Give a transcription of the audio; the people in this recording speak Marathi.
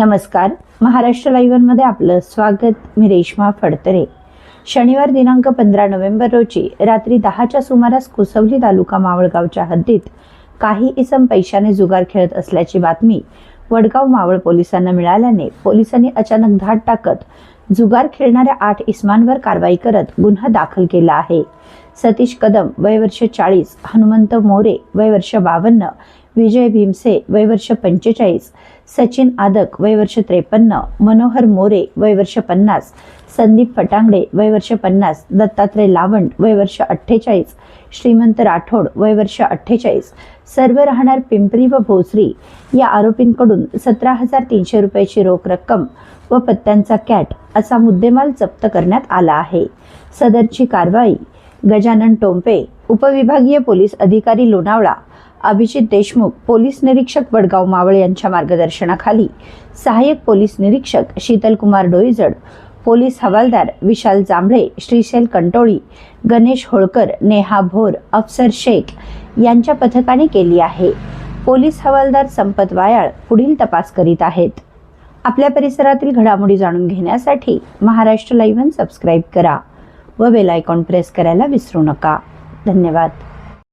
नमस्कार. महाराष्ट्र लाईव्हमध्ये आपलं स्वागत. मी रेश्मा फडतरे. शनिवार दिनांक पंधरा नोव्हेंबर रोजी रात्री दहाच्या सुमारास कुसवली तालुका मावळगावच्या हद्दीत काही इसम पैशाने जुगार खेळत असल्याची बातमी वडगाव मावळ पोलिसांना मिळाल्याने पोलिसांनी अचानक धाड टाकत जुगार खेळणाऱ्या आठ इसमांवर कारवाई करत गुन्हा दाखल केला आहे. सतीश कदम वय वर्ष चाळीस हनुमंत मोरे वय वर्ष बावन्न विजय भीमसे वयवर्ष पंचेचाळीस. सचिन आदक वयवर्ष त्रेपन्न. मनोहर मोरे वयवर्ष पन्नास. संदीप फटांगडे वयवर्ष पन्नास. दत्तात्रय लावंड वयवर्ष अठ्ठेचाळीस. श्रीमंत राठोड वयवर्ष अठ्ठेचाळीस. सर्व राहणार पिंपरी व भोसरी. या आरोपींकडून सतरा हजार तीनशे रुपयाची रोख रक्कम व पत्त्यांचा कॅट असा मुद्देमाल जप्त करण्यात आला आहे. सदरची कारवाई गजानन टोंपे उपविभागीय पोलीस अधिकारी लोणावळा अभिजित देशमुख पोलीस निरीक्षक वडगाव मावळ यांच्या मार्गदर्शनाखाली. सहाय्यक पोलीस निरीक्षक शीतलकुमार डोईजड पोलीस हवालदार विशाल जांभळे श्रीशैल कंटोळी गणेश होळकर नेहा भोर अफसर शेख यांच्या पथकाने केली आहे. पोलीस हवालदार संपत वायाळ पुढील तपास करीत आहेत. आपल्या परिसरातील घडामोडी जाणून घेण्यासाठी महाराष्ट्र लाईव्ह सबस्क्राईब करा व बेल आयकॉन प्रेस करायला विसरू नका. धन्यवाद.